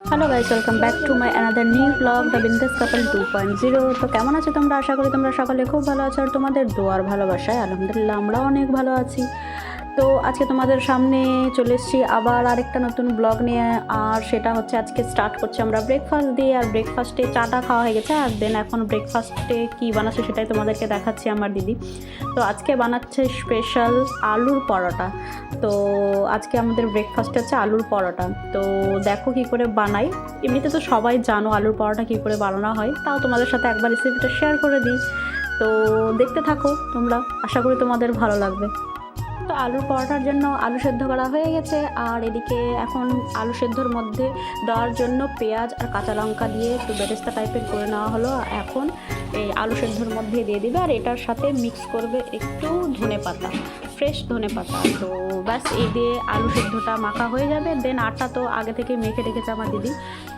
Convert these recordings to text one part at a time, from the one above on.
Hello guys welcome back to my another new blog the Bindaas couple two point zero তো কেমন আছো তোমরা? আশা করি তোমরা সকালে খুব ভালো আছো। আর তোমাদের দোয়ার ভালোবাসায় আলহামদুলিল্লাহ, আমরাও অনেক ভালো আছি। তো আজকে তোমাদের সামনে চলে এসেছি আবার আরেকটা নতুন ব্লগ নিয়ে, আর সেটা হচ্ছে আজকে স্টার্ট করছি আমরা ব্রেকফাস্ট দিয়ে, আর ব্রেকফাস্টে চাটা খাওয়া হয়ে গেছে, আর দেন এখন ব্রেকফাস্টে কী বানাচ্ছে সেটাই তোমাদেরকে দেখাচ্ছি আমার দিদি। তো আজকে বানাচ্ছে স্পেশাল আলুর পরোটা। তো আজকে আমাদের ব্রেকফাস্ট হচ্ছে আলুর পরোটা। তো দেখো কি করে বানাই। এমনিতে তো সবাই জানো আলুর পরোটা কি করে বানানো হয়, তাও তোমাদের সাথে একবার রেসিপিটা শেয়ার করে দিই। তো দেখতে থাকো তোমরা, আশা করি তোমাদের ভালো লাগবে। তো আলুর পরোটার জন্য আলু সেদ্ধ করা হয়ে গেছে। আর এদিকে এখন আলু সেদ্ধর মধ্যে দেওয়ার জন্য পেঁয়াজ আর কাঁচা লঙ্কা দিয়ে একটু বেরেস্তা টাইপের করে নেওয়া হলো। এখন এই আলু সেদ্ধর মধ্যে দিয়ে দিবে আর এটার সাথে মিক্স করবে একটু ধনে পাতা ফ্রেশ ধনে পাতা। তো ব্যাস, এই দিয়ে আলু সেদ্ধটা মাখা হয়ে যাবে। দেন আটা তো আগে থেকে মেখে রেখেছে আমার দিদি।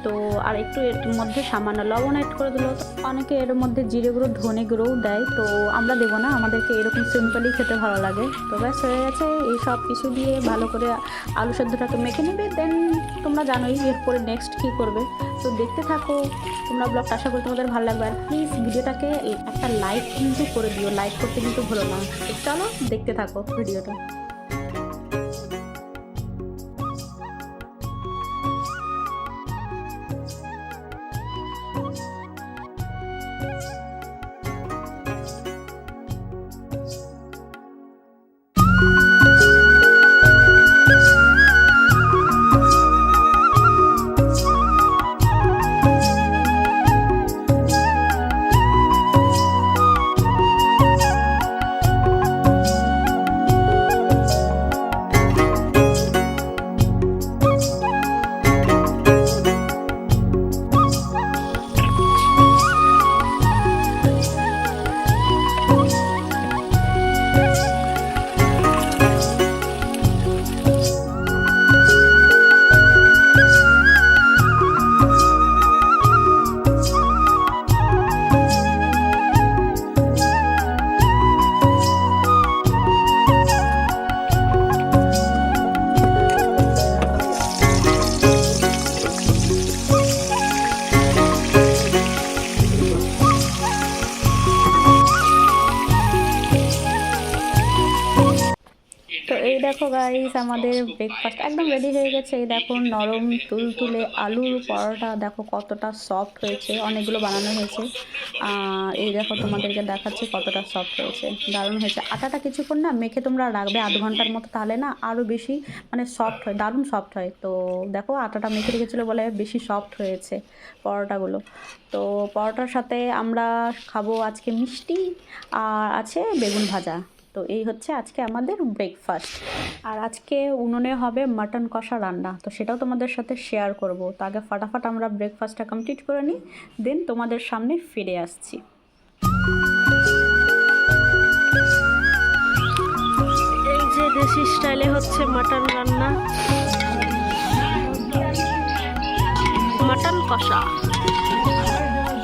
তো আর একটু এর মধ্যে সামান্য লবণ অ্যাড করে দিল। অনেকে এর মধ্যে জিরে গুঁড়ো, ধনে গুঁড়োও দেয়। তো আমরা দেবো না, আমাদেরকে এরকম সিম্পলই খেতে ভালো লাগে। তো ব্যাস, হয়ে গেছে। এই সব কিছু দিয়ে ভালো করে আলু সেদ্ধটাকে মেখে নেবে। দেন তোমরা জানোই এরপরে নেক্সট কী করবে। তো দেখতে থাকো। তোমরা ব্লগটা আশা করি তোমাদের ভালো লাগবে। আর প্লিজ ভিডিওটাকে একটা লাইক কিন্তু করে দিও। লাইক করতে কিন্তু ভুলো না। চলো, দেখতে থাকো। ভিডিওটা এই দেখো গাইস আমাদের ব্রেকফাস্ট একদম রেডি হয়ে গেছে। এই দেখো নরম তুলতুলে আলুর পরোটা, দেখো কতটা সফট হয়েছে, অনেকগুলো বানানো হয়েছে। এই দেখো তোমাদেরকে দেখাচ্ছি কতটা সফট হয়েছে। দারুণ হয়েছে। আটাটা কিছুক্ষণ না মেখে তোমরা রাখবে আধ ঘণ্টার মতো, তাহলে না আরও বেশি মানে সফট হয়, দারুণ সফট হয়। তো দেখো আটাটা মেখে রেখেছিলো বলে বেশি সফট হয়েছে পরোটাগুলো। তো পরোটার সাথে আমরা খাব আজকে মিষ্টি, আর আছে বেগুন ভাজা। তো এই হচ্ছে আজকে আমাদের ব্রেকফাস্ট আর আজকে উনুনে হবে মাটন কষা রান্না, তো সেটাও তোমাদের সাথে শেয়ার করব। তো আগে ফাটাফাট আমরা ব্রেকফাস্টটা কমপ্লিট করে নিই দেন তোমাদের সামনে ফিরে আসছি। এই যে দেশি স্টাইলে হচ্ছে মাটন রান্না। মাটন কষা।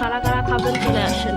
কারা কারা খাবেন চলে আসেন।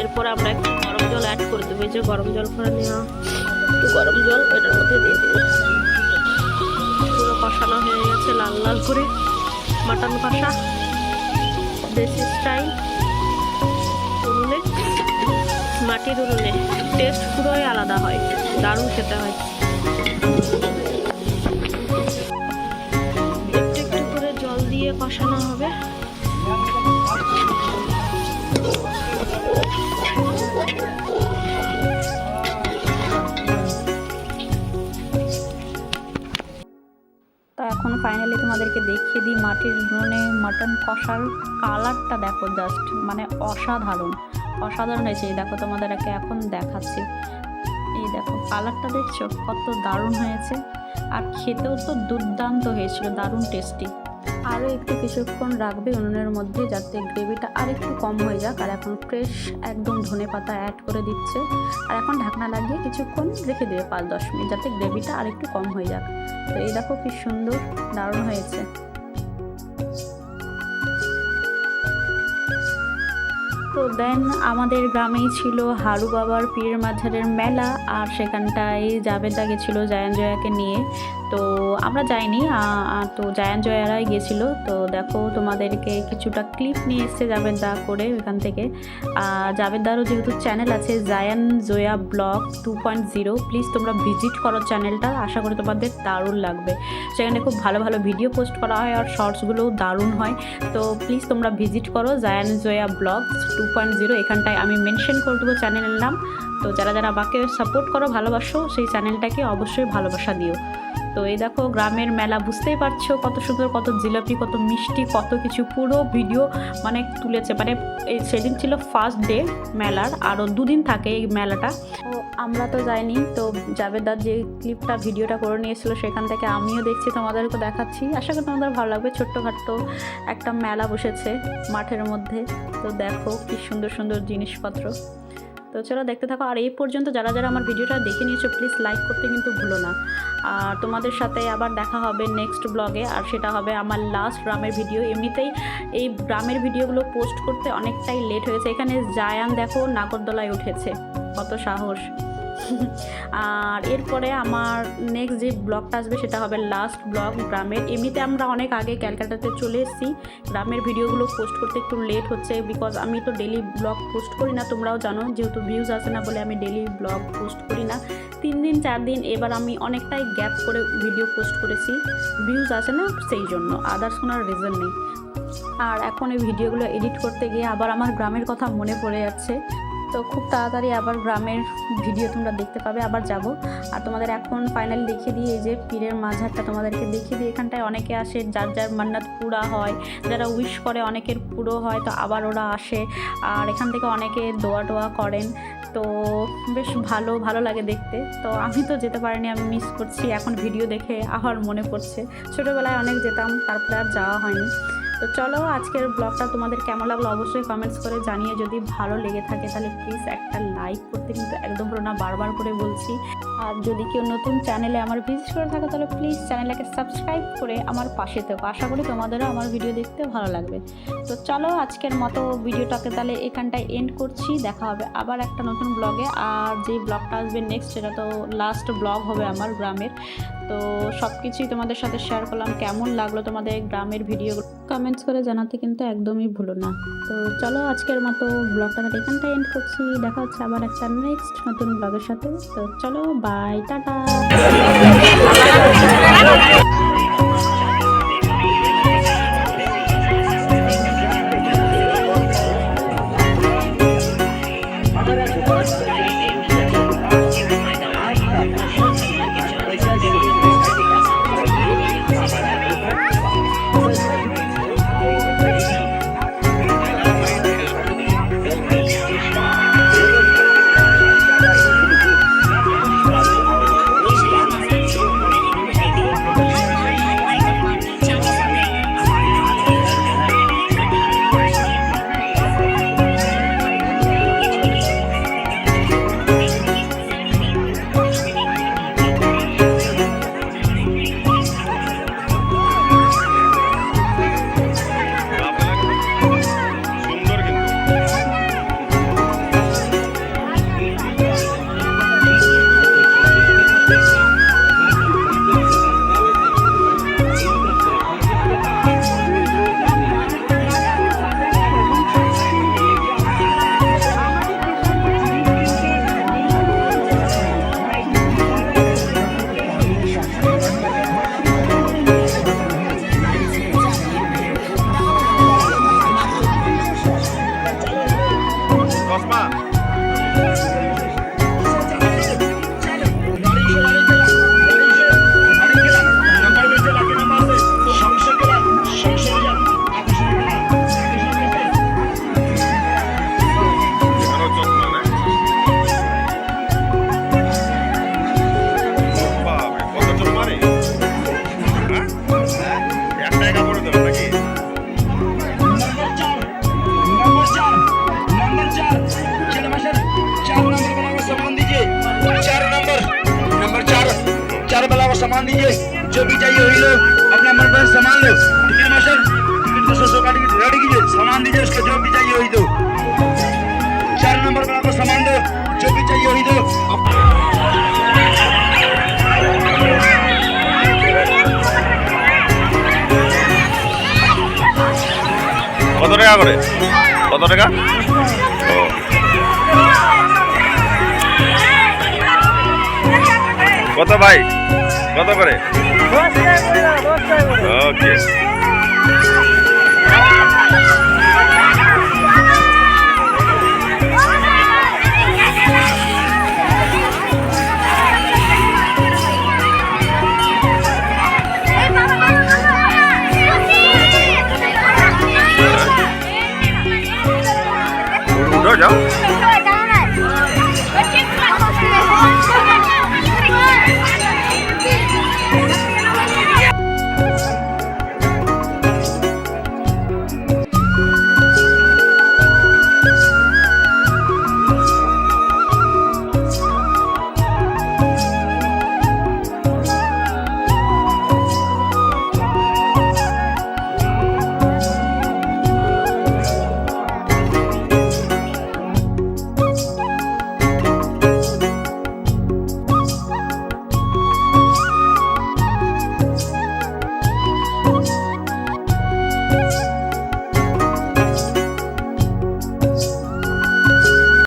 এরপর আমরা একটু গরম জল অ্যাড করে দেবো। যে গরম জল করে নেওয়া। একটু গরম জল এটার মধ্যে দিয়ে দেবো। পুরো কষানো হয়ে গেছে লাল লাল করে। মাটন কষা। দেশি স্টাইল উনুনে। মাটির উনুনে। টেস্ট পুরোই আলাদা হয়। দারুণ খেতে হয়। একটু একটু করে জল দিয়ে কষানো হবে। এখন ফাইনালি তোমাদেরকে দেখিয়ে দিই মাটির উনুনে মাটন কষার কালারটা দেখো জাস্ট মানে অসাধারণ। অসাধারণ হয়েছে। দেখো তোমাদেরকে এখন দেখাচ্ছি। এই দেখো কালারটা দেখছ? কত দারুণ হয়েছে। আর খেতেও তো দুর্দান্ত হয়েছিল, দারুণ টেস্টি আরও একটু কিছুক্ষণ রাখবে উনুনের মধ্যে যাতে গ্রেভিটা আর একটু কম হয়ে যাক। আর এখন ফ্রেশ একদম ধনে পাতা অ্যাড করে দিচ্ছে। আর এখন ঢাকনা লাগিয়ে কিছুক্ষণ রেখে দেবে পাঁচ দশ মিনিট যাতে গ্রেভিটা আর একটু কম হয়ে যাক। তো এই দেখো কি সুন্দর, দারুণ হয়েছে। দেন আমাদের গ্রামেই ছিল হারু বাবার পীরের মাঝারের মেলা, আর সেখানটায় জাবেদা গেছিল জায়ান জয়াকে নিয়ে। তো আমরা যাইনি তো জায়ান জয়ারাই গেছিল তো দেখো তোমাদেরকে কিছুটা ক্লিপ নিয়ে এসছে জাবেদা করে ওখান থেকে। আর জাবেদারও যেহেতু চ্যানেল আছে, Zayan Joya blog two point zero please তোমরা ভিজিট করো চ্যানেলটা আশা করি তোমাদের দারুণ লাগবে। সেখানে খুব ভালো ভালো ভিডিও পোস্ট করা হয়, আর শর্টসগুলোও দারুণ হয়। তো প্লিজ তোমরা ভিজিট করো Zayan Joya blog two point zero এখানটায় আমি মেনশন করে দেবো চ্যানেলের নাম। তো যারা যারা আমাকে সাপোর্ট করো, ভালোবাসো, সেই চ্যানেলটাকে অবশ্যই ভালোবাসা দিও। তো এই দেখো, গ্রামের মেলা, বুঝতেই পারছ কত সুন্দর, কত জিলাপি, কত মিষ্টি, কত কিছু। পুরো ভিডিও মানে তুলেছে মানে এই সেদিন ছিল ফার্স্ট ডে মেলার আরও দুদিন থাকে এই মেলাটা। তো আমরা তো যাইনি, তো জাবেদার যে ক্লিপটা ভিডিওটা করে নিয়েছিল, সেখান থেকে আমিও দেখছি তোমাদেরকে দেখাচ্ছি। আশা করি তোমাদের ভালো লাগবে ছোট্টখাট্ট একটা মেলা বসেছে মাঠের মধ্যে। তো দেখো কি সুন্দর সুন্দর জিনিসপত্র। তো চলো দেখতে থাকো। আর এই পর্যন্ত যারা যারা আমার ভিডিওটা দেখে নিয়েছো প্লিজ লাইক করতে কিন্তু ভুলো না। আর তোমাদের সাথে আবার দেখা হবে নেক্সট ব্লগে আর সেটা হবে আমার লাস্ট গ্রামের ভিডিও এমনিতেই এই গ্রামের ভিডিওগুলো পোস্ট করতে অনেকটাই লেট হয়েছে। এখানে জায়ান দেখো, নাগরদোলায় উঠেছে। কত সাহস। আর এরপরে আমার নেক্সট যে ব্লগটা আসবে সেটা হবে লাস্ট ব্লগ গ্রামের। এমনিতে আমরা অনেক আগে ক্যালকাটাতে চলে এসেছি। গ্রামের ভিডিওগুলো পোস্ট করতে একটু লেট হচ্ছে বিকজ আমি তো ডেলি ব্লগ পোস্ট করি না, তোমরাও জানো, যেহেতু ভিউজ আসে না বলে আমি ডেলি ব্লগ পোস্ট করি না। তিন দিন, চার দিন, এবার আমি অনেকটাই গ্যাপ করে ভিডিও পোস্ট করেছি। ভিউজ আসে না সেই জন্য আদার্স কোনো রিজন নেই। আর এখন এই ভিডিওগুলো এডিট করতে গিয়ে আবার আমার গ্রামের কথা মনে পড়ে যাচ্ছে। তো খুব তাড়াতাড়ি আবার গ্রামের ভিডিও তোমরা দেখতে পাবে, আবার যাব। আর তোমাদের এখন ফাইনালি দেখিয়ে দিই, এই যে পীরের মাঝারটা তোমাদেরকে দেখিয়ে দিই। এখানটায় অনেকে আসে, যার যার মান্নাত পুরা হয়, যারা উইশ করে অনেকের পুরো হয়, তো আবার ওরা আসে। আর এখান থেকে অনেকে দোয়া টোয়া করেন, তো বেশ ভালো ভালো লাগে দেখতে। তো আমি তো যেতে পারিনি, আমি মিস করছি। এখন ভিডিও দেখে আবার মনে পড়ছে। ছোটোবেলায় অনেক যেতাম, তারপরে আর যাওয়া হয়নি। তো চলো আজকের ব্লগটা তোমাদের কেমন লাগল অবশ্যই কমেন্টস করে জানিয়ে, যদি ভালো লেগে থাকে তাহলে প্লিজ একটা লাইক করতে কিন্তু একদম পুরো না, বারবার করে বলছি। আর যদি কেউ নতুন চ্যানেলে আমার ভিজিট করে থাকে, তাহলে প্লিজ চ্যানেলটাকে সাবস্ক্রাইব করে আমার পাশে থেকো। আশা করি তোমাদেরও আমার ভিডিও দেখতে ভালো লাগবে। তো চলো আজকের মতো ভিডিওটাকে তাহলে এখানটায় এন্ড করছি। দেখা হবে আবার একটা নতুন ব্লগে আর যে ব্লগটা আসবে নেক্সট সেটা তো লাস্ট ব্লগ হবে আমার গ্রামের। তো সব কিছুই তোমাদের সাথে শেয়ার করলাম, কেমন লাগল তোমাদের গ্রামের ভিডিওগুলো কমেন্টস করে জানাতে কিন্তু একদমই ভুলো না। তো চলো আজকের মতো ব্লগটা এখানটায় এন্ড করছি। দেখা হচ্ছে আবার একটা নেক্সট নতুন ব্লগের সাথে। তো চলো バイバイ。Osman. मनपसंद सामान लो ठीक है मास्टर टिकट को सौ सौ काट के रेडी कीजिए सामान दीजिए उसको जो भी चाहिए वही दो चार नंबर पर आपको सामान दो जो भी चाहिए वही दो কত টাকা করে কত টাকা ও কত ভাই কত করে